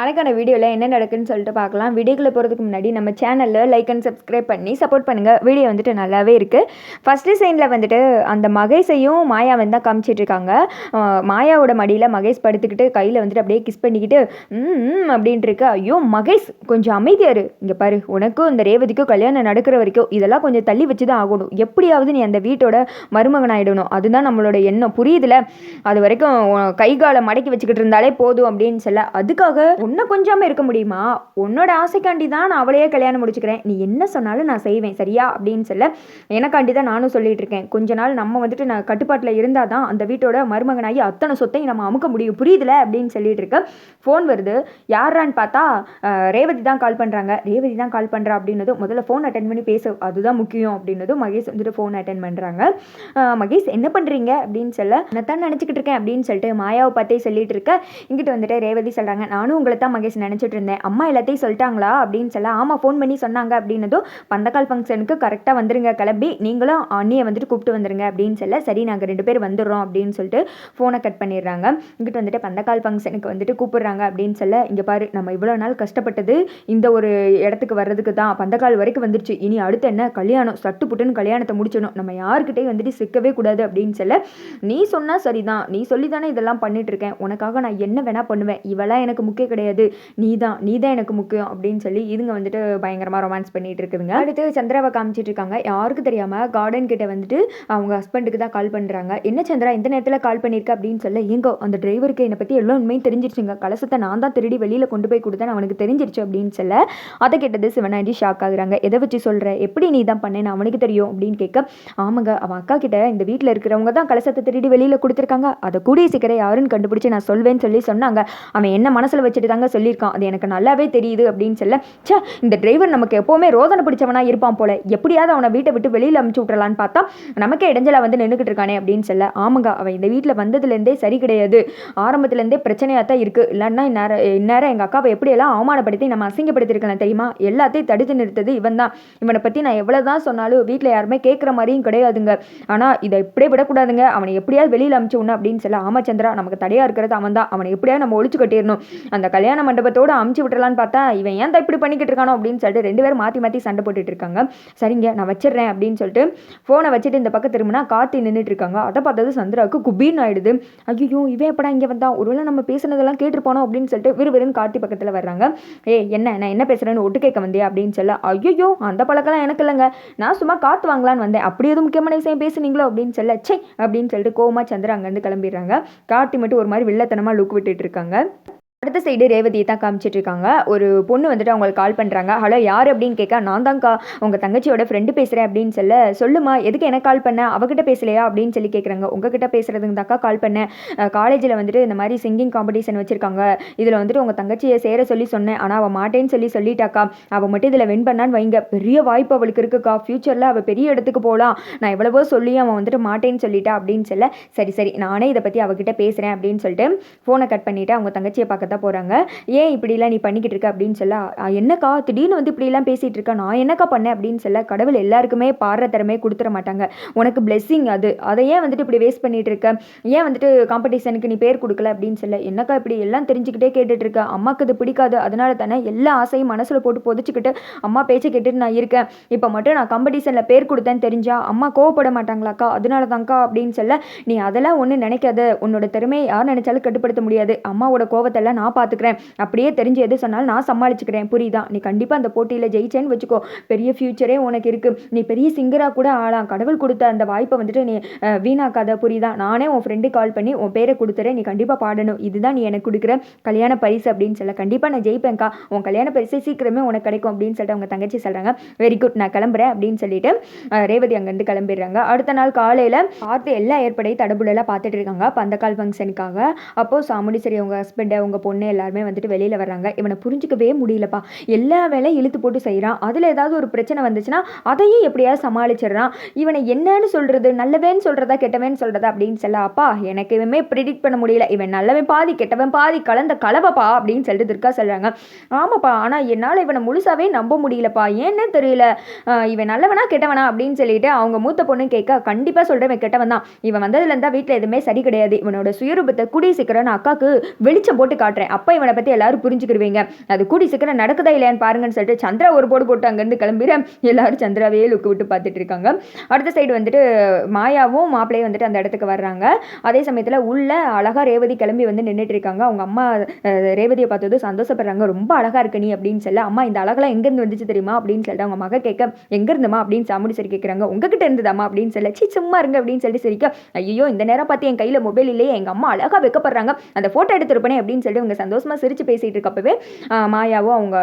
நாளைக்கான வீடியோவில் என்ன நடக்குன்னு சொல்லிட்டு பார்க்கலாம். வீடியோக்குள்ளே போகிறதுக்கு முன்னாடி நம்ம சேனலில் லைக் அண்ட் சப்ஸ்கிரைப் பண்ணி சப்போர்ட் பண்ணுங்கள் வீடியோ வந்துட்டு நல்லாவே இருக்குது ஃபஸ்ட் டிசைனில் வந்துட்டு அந்த மகேஷையும் மாயா வந்து தான் காமிச்சிட்ருக்காங்க மாயாவோட மடியில் மகேஷ் படுத்துக்கிட்டு கையில் வந்துட்டு அப்படியே கிஸ் பண்ணிக்கிட்டு ம் அப்படின்ட்டுருக்கு அப்படின்ட்டு இருக்கு. ஐயோ மகேஷ் கொஞ்சம் அமைதியாரு இங்கே பாரு உனக்கும் இந்த ரேவதிக்கும் கல்யாணம் நடக்கிற வரைக்கும் இதெல்லாம் கொஞ்சம் தள்ளி வச்சு தான் ஆகணும். எப்படியாவது நீ அந்த வீட்டோட மருமகன் ஆகிடணும் அதுதான் நம்மளோட எண்ணம். புரியுதுல? அது வரைக்கும் கை காலை மடக்கி வச்சுக்கிட்டு இருந்தாலே போதும் அப்படின்னு சொல்ல அதுக்காக உன்னை கொஞ்சாமல் இருக்க முடியுமா? உன்னோட ஆசைக்காண்டி தான் நான் அவளையே கல்யாணம் முடிச்சுக்கிறேன். நீ என்ன சொன்னாலும் நான் செய்வேன் சரியா? அப்படின்னு சொல்ல எனக்காண்டி தான் நானும் சொல்லிட்டு இருக்கேன். கொஞ்ச நாள் நம்ம வந்துட்டு நான் கட்டுப்பாட்டில் இருந்தால் தான் அந்த வீட்டோட மருமகனாகி அத்தனை சொத்தையும் நம்ம அமுக்க முடியும். புரியுதுல? அப்படின்னு சொல்லிட்டு இருக்க ஃபோன் வருது. யாரான்னு பார்த்தா ரேவதி தான் கால் பண்ணுறாங்க ரேவதி தான் கால் பண்ணுறா அப்படின்னதும் முதல்ல ஃபோன் அட்டன் பண்ணி பேச. அதுதான் முக்கியம் அப்படின்னதும் மகேஷ் வந்துட்டு ஃபோன் அட்டன் பண்ணுறாங்க மகேஷ் என்ன பண்ணுறீங்க அப்படின்னு சொல்ல நான் தான் நினச்சிக்கிட்டு இருக்கேன் அப்படின்னு சொல்லிட்டு மாயாவை பார்த்தே சொல்லிட்டு இருக்க. இங்கிட்டு வந்துட்டு ரேவதி சொல்கிறாங்க நானும் உங்களை தான் மகேஷ் நினச்சிட்டு இருந்தேன். அம்மா எல்லாத்தையும் சொல்லிட்டாங்களா? அப்படின்னு சொல்ல ஆமாம் ஃபோன் பண்ணி சொன்னாங்க அப்படின்னதும் பந்தக்கால் ஃபங்க்ஷனுக்கு கரெக்டாக வந்துருங்க கிளம்பி நீங்களும் அண்ணியை வந்துட்டு கூப்பிட்டு வந்துருங்க அப்படின்னு சொல்ல சரி நாங்கள் ரெண்டு பேர் வந்துடுறோம் அப்படின்னு சொல்லிட்டு ஃபோனை கட் பண்ணிடுறாங்க. இங்கிட்டு வந்துட்டு பந்தக்கால் ஃபங்க்ஷனுக்கு வந்துட்டு கூப்பிடுறாங்க அப்படின்னு சொல்ல இங்கே பாரு நம்ம இவ்வளோ நாள் கஷ்டப்பட்டது இந்த ஒரு இடத்துக்கு வர்றதுக்கு தான் பந்தக்கால் வரைக்கும் வந்துருச்சு இனி அடுத்து என்ன? கல்யாணம் சட்டு புட்டுன்னு கல்யாணத்தை முடிச்சணும் நம்ம யாருக்கிட்டையும் வந்துட்டு சிக்கவே கூடாது அப்படின்னு சொல்ல நீ சொன்னால் சரிதான் நீ சொல்லி தானே இதெல்லாம் பண்ணிட்டு இருக்கேன் உனக்காக நான் என்ன வேணா பண்ணுவேன் இவெல்லாம் எனக்கு முக்கிய கிடையாது. நீ தான் நீ தான் எனக்கு முக்கியம் அப்படின்னு சொல்லி இதுங்க வந்துட்டு பயங்கரமாக ரொமான்ஸ் பண்ணிட்டு இருக்குதுங்க. அடுத்து சந்திராவை காமிச்சிட்டு இருக்காங்க. யாருக்கும் தெரியாமல் கார்டன் கிட்ட வந்துட்டு அவங்க ஹஸ்பண்டுக்கு தான் கால் பண்ணுறாங்க என்ன சந்திரா இந்த நேரத்தில் கால் பண்ணியிருக்க அப்படின்னு சொல்ல எங்கோ அந்த டிரைவருக்கு என்னை பற்றி எல்லாம் உண்மையும் தெரிஞ்சிருச்சுங்க. கலசத்தை நான் தான் திருடி வெளியில் கொண்டு போய் கொடுத்தேன் அவனுக்கு தெரிஞ்சிருச்சு அப்படின்னு சொல்ல அதை கேட்டது சிவனாண்டி ஷாக் ஆகுறாங்க. எதை வச்சு சொல்கிற எப்படி நீ தான் பண்ணேன்னு அவனுக்கு தெரியும் அப்படின்னு கேட்க ஆமாங்க அவன் அக்கா கிட்ட இந்த வீட்டில் இருக்கிறவங்க தான் கலசத்தை திருடி வெளியில் கொடுத்துருக்காங்க. அதை கூடிய சீக்கிரம் யாருன்னு கண்டுபிடிச்சி நான் சொல்வேன்னு சொல்லி சொன்னாங்க. அவன் என்ன மனசில் வச்சுட்டு தாங்க சொல்லியிருக்கான். அது எனக்கு நல்லாவே தெரியுது அப்படின்னு சொல்ல ச்சே இந்த டிரைவர் நமக்கு எப்போவுமே ரோதனை பிடிச்சவனாக இருப்பான் போல. எப்படியாவது அவனை வீட்டை விட்டு வெளியில் அமுச்சு விட்றலான்னு பார்த்தா நமக்கே இடைஞ்சலா வந்து நின்றுக்கிட்டு இருக்கானே அப்படின்னு சொல்ல ஆமாங்க அவன் இந்த வீட்டில் வந்ததுலேருந்தே சரி கிடையாது. ஆரம்பத்துலேருந்தே பிரச்சனையாக தான் இருக்குது இல்லைன்னா இந்நேரம் இந்நேரம் எங்கள் அக்காவை எப்படியெல்லாம் அவமானப்படுத்தி நம்ம அசிங்கப்படுத்திருக்கலாம் தெரியுமா? எல்லாத்தையும் தடுத்து நிறுத்தது இவன் தான். இவனை பற்றி நான் எவ்வளோ தான் சொன்னாலும் வீட்டில் யாருமே கேட்குற மாதிரியும் கிடையாதுங்க. ஆனால் இதை இப்படியே விடக்கூடாதுங்க. அவனை எப்படியாவது வெளியில் அமுச்சு விடணும் அப்படின்னு சொல்ல ஆமா சந்திரா நமக்கு தடையாக இருக்கிறது அவன் தான். அவனை எப்படியாவது நம்ம ஒழிச்சு கட்டிடணும். அந்த கல்யாண மண்டபத்தோட அமுச்சு விட்டுறலான்னு பார்த்தா இவன் ஏன் தான் இப்படி பண்ணிக்கிட்டு இருக்கானோ அப்படின்னு சொல்லிட்டு ரெண்டு பேரும் மாற்றி மாற்றி சண்டை போட்டுட்டு இருக்காங்க. சரிங்க நான் வச்சிடுறேன் அப்படின்னு சொல்லிட்டு ஃபோனை வச்சுட்டு இந்த பக்கம் திரும்பினா காத்து நின்றுட்டு இருக்காங்க. அதை பார்த்தது சந்திராவுக்கு குபீன் ஆயிடுது. ஐயோ இவன் எப்படா இங்கே வந்தான்? ஒருவேளை நம்ம பேசுனதெல்லாம் கேட்டிருப்பானோ அப்படின்னு சொல்லிட்டு விறுவிறுன்னு கார்த்தி பக்கத்தில் வர்றாங்க. ஏ என்ன நான் என்ன பேசுகிறேன்னு ஒட்டு கேட்க வந்தே அப்படின்னு சொல்ல ஐயோ அந்த பழக்கம்லாம் எனக்கு இல்லைங்க. நான் சும்மா காற்று வாங்கலான்னு வந்தேன். அப்படி எதுவும் முக்கியமான விஷயம் பேசுனீங்களோ? அப்படின்னு சொல்ல சே அப்படின்னு சொல்லிட்டு கோவமாக சந்திரா அங்கேருந்து கிளம்பிடுறாங்க. கார்த்தி மட்டும் ஒரு மாதிரி வில்லத்தனமாக லுக் விட்டுட்டு இருக்காங்க. அடுத்த சைடு ரேவதியை தான் காமிச்சிட்டு இருக்காங்க ஒரு பொண்ணு வந்துட்டு அவங்களுக்கு கால் பண்ணுறாங்க ஹலோ யார்? அப்படின்னு கேட்க நான் தான்க்கா உங்கள் தங்கச்சியோட ஃப்ரெண்டு பேசுகிறேன் அப்படின்னு சொல்ல சொல்லுமா எதுக்கு எனக்கு கால் பண்ண? அவகிட்ட பேசலையா? அப்படின்னு சொல்லி கேட்குறாங்க உங்ககிட்ட பேசுகிறதுங்க தாக்கா கால் பண்ணேன் காலேஜில் வந்துட்டு இந்த மாதிரி சிங்கிங் காம்படிஷன் வச்சுருக்காங்க. இதில் வந்துட்டு உங்கள் தங்கச்சியை சேர சொல்லி சொன்னேன். ஆனால் அவள் மாட்டேன்னு சொல்லி சொல்லிட்டாக்கா. அவள் மட்டும் இதில் வின் பண்ணான்னு வைங்க. பெரிய வாய்ப்பு அவளுக்கு இருக்குக்கா. ஃப்யூச்சரில் அவள் பெரிய இடத்துக்கு போகலாம் நான் எவ்வளவோ சொல்லி அவன் வந்துட்டு மாட்டேன்னு சொல்லிட்டா அப்படின்னு சொல்ல சரி சரி நானே இதை பற்றி அவகிட்ட பேசுகிறேன் அப்படின்னு சொல்லிட்டு ஃபோனை கட் பண்ணிவிட்டு அவங்க தங்கச்சியை பார்க்க தான் போகிறாங்க ஏன் இப்படிலாம் நீ பண்ணிக்கிட்டு இருக்க அப்படின்னு சொல்ல என்னக்கா? திடீர்னு வந்து இப்படிலாம் பேசிகிட்டு இருக்கா. நான் என்னக்கா பண்ணேன்? அப்படின்னு சொல்ல கடவுள் எல்லாருக்குமே பாடுற திறமையை கொடுத்துட மாட்டாங்க. உனக்கு பிளெஸ்ஸிங் அது. அதை ஏன் வந்துட்டு இப்படி வேஸ்ட் பண்ணிட்டு இருக்க? ஏன் வந்துட்டு காம்படிஷனுக்கு நீ பேர் கொடுக்கல? அப்படின்னு சொல்ல என்னக்கா இப்படி எல்லாம் தெரிஞ்சுக்கிட்டே கேட்டுட்டு இருக்க? அம்மாக்கு அது பிடிக்காது. அதனால தானே எல்லா ஆசையும் மனசில் போட்டு பொதிச்சுக்கிட்டு அம்மா பேச்சை கேட்டுட்டு நான் இருக்கேன். இப்போ மட்டும் நான் காம்படிஷனில் பேர் கொடுத்தேன்னு தெரிஞ்சா அம்மா கோவப்பட மாட்டாங்களாக்கா? அதனால தான்க்கா அப்படின்னு சொல்ல நீ அதெல்லாம் ஒன்றும் நினைக்காத. உன்னோட திறமையை யார் நினைச்சாலும் கட்டுப்படுத்த முடியாது. அம்மாவோட கோவத்தெல்லாம் நான் பார்த்துக்கிறேன் அப்படியே தெரிஞ்சு எது சொன்னாலும் நான் சமாளிச்சுக்கிறேன். புரியுதா? நீ கண்டிப்பாக அந்த போட்டியில் ஜெயிச்சேன்னு வச்சுக்கோ. பெரிய ஃப்யூச்சரே உனக்கு இருக்குது நீ பெரிய சிங்கராக கூட ஆளாம் கடவுள் கொடுத்த அந்த வாய்ப்பை வந்துட்டு நீ வீணாக்காத. புரியுதா? நானே உன் ஃப்ரெண்டு கால் பண்ணி உன் பேரை கொடுத்துறேன். நீ கண்டிப்பாக பாடணும். இதுதான் நீ எனக்கு கொடுக்குற கல்யாண பரிசு அப்படின்னு சொல்ல. கண்டிப்பாக நான் ஜெயிப்பேன்க்கா. உன் கல்யாண பரிசு சீக்கிரமே உனக்கு கிடைக்கும் அப்படின்னு சொல்லிட்டு அவங்க தங்கச்சி சொல்கிறாங்க வெரி குட் நான் கிளம்புறேன் அப்படின்னு சொல்லிட்டு ரேவதி அங்கேருந்து கிளம்பிடுறாங்க. அடுத்த நாள் காலையில் பார்த்து எல்லா ஏற்படையும் தடபுடலாக பார்த்துட்டு இருக்காங்க. பந்தக்கால் ஃபங்க்ஷனுக்காக அப்போது சாமுண்டீஸ்வரி அவங்க ஹஸ்பண்டை அவங்க பொண்ணு எல்லாருமே வந்துட்டு வெளியில் வர்றாங்க. இவனை புரிஞ்சிக்கவே முடியலப்பா. எல்லா வேலையும் இழுத்து போட்டு செய்கிறான் அதில் ஏதாவது ஒரு பிரச்சனை வந்துச்சுன்னா அதையும் எப்படியாவது சமாளிச்சிடுறான். இவனை என்னன்னு சொல்கிறது நல்லவன் சொல்கிறதா கெட்டவேன்னு சொல்கிறதா அப்படின்னு சொல்ல அப்பா எனக்கு இவமே ப்ரிடிக்ட் பண்ண முடியல. இவன் நல்லவன் பாதி கெட்டவன் பாதி கலந்த கலவைப்பா அப்படின்னு சொல்லிட்டு துர்கா சொல்கிறாங்க ஆமாப்பா ஆனால் என்னால் இவனை முழுசாவே நம்ப முடியலப்பா. ஏன்னே தெரியல. இவன் நல்லவனா கெட்டவனா அப்படின்னு சொல்லிட்டு அவங்க மூத்த பொண்ணு கேட்க கண்டிப்பாக சொல்கிறவன் கெட்டவன் தான். இவன் வந்ததுலேருந்தா வீட்டில் எதுவுமே சரி கிடையாது. இவனோட சுயரூபத்தை கூடிய சீக்கிரம் அக்காவுக்கு வெளிச்சம் போட்டு காட்டு காட்டுறேன் அப்போ இவனை பற்றி எல்லாரும் புரிஞ்சுக்கிடுவீங்க. அது கூடி சீக்கிரம் நடக்குதா இல்லையான்னு பாருங்கன்னு சொல்லிட்டு சந்திரா ஒரு போடு போட்டு அங்கேருந்து கிளம்பிட எல்லாரும் சந்திராவே லுக்கு விட்டு பார்த்துட்டு இருக்காங்க. அடுத்த சைடு வந்துட்டு மாயாவும் மாப்பிள்ளையும் வந்துட்டு அந்த இடத்துக்கு வர்றாங்க. அதே சமயத்தில் உள்ள அழகா ரேவதி கிளம்பி வந்து நின்றுட்டு இருக்காங்க. அவங்க அம்மா ரேவதியை பார்த்தது சந்தோஷப்படுறாங்க. ரொம்ப அழகாக இருக்க நீ அப்படின்னு சொல்ல அம்மா இந்த அழகெல்லாம் எங்கேருந்து வந்துச்சு தெரியுமா? அப்படின்னு சொல்லிட்டு அவங்க மக கேட்க எங்கேருந்துமா அப்படின்னு சாமுடி சரி கேட்குறாங்க உங்ககிட்ட இருந்ததாமா அப்படின்னு சொல்ல சி சும்மா இருங்க அப்படின்னு சொல்லிட்டு சிரிக்க ஐயோ இந்த நேரம் பார்த்து என் கையில் மொபைல் இல்லையே. எங்கள் அம்மா அழகாக வைக்கப்படுறாங்க. அந்த ஃபோட்டோ எடுத்துருப்பேனே அப்படின்னு சொல்லிட்டு அவங்க சந்தோஷமா சிரித்து பேசிகிட்டு இருக்கப்பவே மாயாவும் அவங்க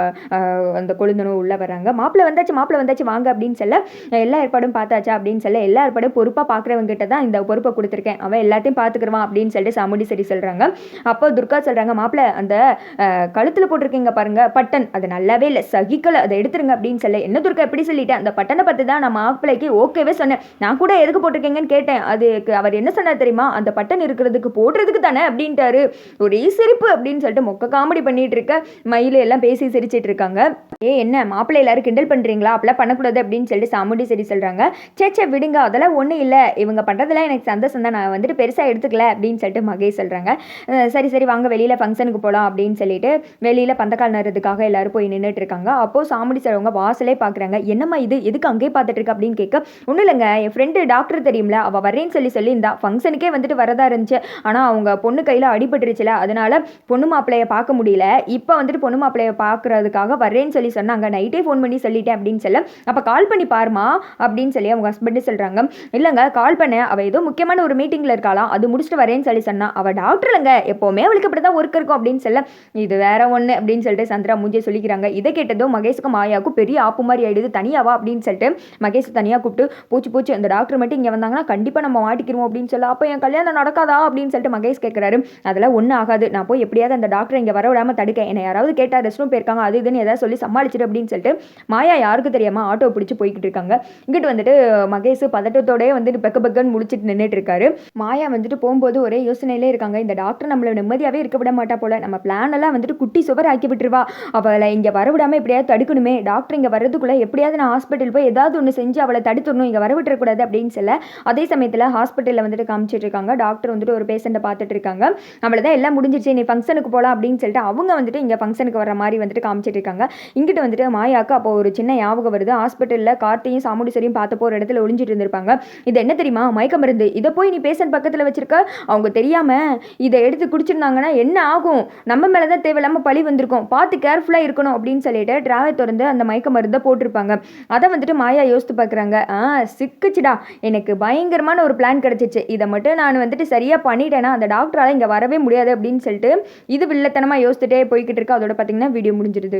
அந்த கொழுந்தனும் உள்ளே வர்றாங்க. மாப்பிள்ளை வந்தாச்சு மாப்பிள்ளை வந்தாச்சு வாங்க அப்படின்னு சொல்ல எல்லா ஏற்பாடும் பார்த்தாச்சா? அப்படின்னு சொல்ல எல்லா ஏற்பாடும் பொறுப்பாக பார்க்குறவங்க கிட்ட தான் இந்த பொறுப்பை கொடுத்துருக்கேன். அவன் எல்லாத்தையும் பார்த்துக்குருவான் அப்படின்னு சொல்லிட்டு சாமுடி சரி சொல்கிறாங்க அப்போ துர்கா சொல்கிறாங்க மாப்பிள்ளை அந்த கழுத்தில் போட்டிருக்கீங்க பாருங்க பட்டன். அது நல்லாவே இல்லை சகிக்கலை. அதை எடுத்துருங்க அப்படின்னு சொல்ல என்ன துர்கா எப்படி சொல்லிட்டேன் அந்த பட்டனை பற்றி தான் நான் மாப்பிள்ளைக்கு ஓகேவே சொன்னேன். நான் கூட எதுக்கு போட்டிருக்கீங்கன்னு கேட்டேன். அதுக்கு அவர் என்ன சொன்னார் தெரியுமா? அந்த பட்டன் இருக்கிறதுக்கு போடுறதுக்கு தானே அப்படின்ட்டாரு. ஒரே சிரிப்பு அப்படின்னு சொல்லிட்டு மொக்க காமெடி பண்ணிட்டு இருக்க மயில எல்லாம் பேசி சிரிச்சிட்டு இருக்காங்க. ஏ என்ன? மாப்பிள்ளை எல்லாரும் கிண்டல் பண்றீங்களா? அப்பெல்லாம் பண்ணக்கூடாது அப்படின்னு சொல்லிட்டு சாமுடி சரி சொல்றாங்க. சே சே விடுங்க. அதெல்லாம் ஒன்றும் இல்லை. இவங்க பண்ணுறதெல்லாம் எனக்கு சந்தோஷம் தான். நான் வந்துட்டு பெருசாக எடுத்துக்கல அப்படின்னு சொல்லிட்டு மகேஷ் சொல்கிறாங்க சரி சரி. வாங்க வெளியில் ஃபங்க்ஷனுக்கு போகலாம் அப்படின்னு சொல்லிட்டு வெளியில் பந்தக்கால் நடுறதுக்காக எல்லாரும் போய் நின்றுட்டு இருக்காங்க. அப்போது சாமுடி சார் அவங்க வாசலே பார்க்குறாங்க என்னம்மா இது? எதுக்கு அங்கேயே பார்த்துட்டு இருக்க? அப்படின்னு கேட்க ஒன்றும் இல்லைங்க. என் ஃப்ரெண்டு டாக்டர் தெரியும்ல. அவள் வரேன்னு சொல்லி சொல்லி சொல்லியிருந்தா. ஃபங்க்ஷனுக்கே வந்துட்டு வரதா இருந்துச்சு. ஆனால் அவங்க பொண்ணு கையில் அடிபட்டுருச்சுல. அதனால பொண்ணு மாப்பிள்ளைய பார்க்க முடியல. இப்போ வந்துட்டு பொண்ணு மாப்பிள்ளையை பார்க்கறதுக்காக வரேன்னு சொல்லி சொன்னாங்க. நைட்டே ஃபோன் பண்ணி சொல்லிட்டேன் அப்படின்னு சொல்ல அப்போ கால் பண்ணி பாருமா அப்படின்னு சொல்லி அவங்க ஹஸ்பண்டு சொல்கிறாங்க இல்லைங்க கால் பண்ணேன். அவள் ஏதோ முக்கியமான ஒரு மீட்டிங்கில் இருக்காளாம் அது முடிச்சுட்டு வரேன்னு சொல்லி சொன்னா. அவள் டாக்டர் இல்லைங்க. எப்போவுமே அவளுக்கு இப்படி தான் ஒர்க் இருக்கும் அப்படின்னு சொல்ல இது வேற ஒன்று அப்படின்னு சொல்லிட்டு சந்திரா மூஞ்சியை சொல்லிக்கிறாங்க இதை கேட்டதும் மகேஷுக்கும் மாயாவுக்கும் பெரிய ஆப்பு மாதிரி ஆகிடுது தனியாவா அப்படின்னு சொல்லிட்டு மகேஷ் தனியாக கூப்பிட்டு பூச்சி பூச்சி அந்த டாக்டர் மட்டும் இங்கே வந்தாங்கன்னா கண்டிப்பாக நம்ம மாட்டிக்கிறோம் அப்படின்னு சொல்ல அப்போ என் கல்யாணம் நடக்காதா? அப்படின்னு சொல்லிட்டு மகேஷ் கேட்குறாரு அதெல்லாம் ஒன்றும் ஆகாது. நான் போய் எப்படியாவது அந்த டாக்டர் இங்கே வர விடாமல் தடுக்க. என்னை யாராவது கேட்டால் ரெஸ்ட் ரூம் போயிருக்காங்க அது இதுன்னு ஏதாவது சொல்லி சமாளிச்சிட்டு அப்படின்னு சொல்லிட்டு மாயா யாருக்கு தெரியாமல் ஆட்டோ பிடிச்சி போய்கிட்டு இருக்காங்க. இங்கிட்டு வந்துட்டு மகேஷ் பதட்டத்தோடய வந்துட்டு பெக்க பெக்கன்னு முழிச்சிட்டு நின்றுட்டு இருக்காரு. மாயா வந்துட்டு போகும்போது ஒரே யோசனையிலே இருக்காங்க இந்த டாக்டர் நம்மளை நிம்மதியாகவே இருக்க விட மாட்டா போல. நம்ம பிளான் எல்லாம் வந்துட்டு குட்டி சுவர் ஆக்கி விட்டுருவா. அவளை இங்கே வர விடாமல் எப்படியாவது தடுக்கணுமே. டாக்டர் இங்கே வர்றதுக்குள்ளே எப்படியாவது நான் ஹாஸ்பிட்டல் போய் ஏதாவது ஒன்று செஞ்சு அவளை தடுத்துடணும் இங்கே வர விட்டுறக்கூடாது அப்படின்னு சொல்ல அதே சமயத்தில் ஹாஸ்பிட்டலில் வந்துட்டு காமிச்சிட்டு இருக்காங்க. டாக்டர் வந்துட்டு ஒரு பேஷண்ட்டை பார்த்துட்டு இருக்காங்க. அவளை தான் எல்லாம் முடிஞ்சிருச்சு. நீ ஃபங்க்ஷனுக்கு போகலாம் அப்படின்னு சொல்லிட்டு அவங்க வந்துட்டு இங்கே ஃபங்க்ஷனுக்கு வர மாதிரி வந்துட்டு காமிச்சிட்டு இருக்காங்க. இங்கிட்டு வந்துட்டு மாயாக்கு அப்போ ஒரு சின்ன ஞாபகம் வருது. ஹாஸ்பிட்டலில் கார்த்தையும் சாமுடி சரியும் பார்த்தப்போ ஒரு இடத்துல ஒளிஞ்சிட்டு இருந்திருப்பாங்க. இது என்ன தெரியுமா? மயக்க மருந்து. இதை போய் நீ பேஷண்ட் பக்கத்தில் வச்சிருக்க? அவங்க தெரியாமல் இதை எடுத்து குடிச்சிருந்தாங்கன்னா என்ன ஆகும்? நம்ம மேலே தான் தேவையில்லாமல் பழி வந்திருக்கும். பார்த்து கேர்ஃபுல்லாக இருக்கணும் அப்படின்னு சொல்லிட்டு டிராவை திறந்து அந்த மயக்க மருந்தை போட்டிருப்பாங்க. அதை வந்துட்டு மாயா யோசித்து பார்க்குறாங்க. ஆ சிக்குச்சுடா. எனக்கு பயங்கரமான ஒரு பிளான் கிடச்சிச்சு. இதை மட்டும் நான் வந்துட்டு சரியாக பண்ணிட்டேன்னா அந்த டாக்டரால் இங்கே வரவே முடியாது அப்படின்னு சொல்லிட்டு இது வில்லத்தனமாக யோசித்துட்டே போய்கிட்டு இருக்கு. அதோட பார்த்தீங்கன்னா வீடியோ முடிஞ்சிருது.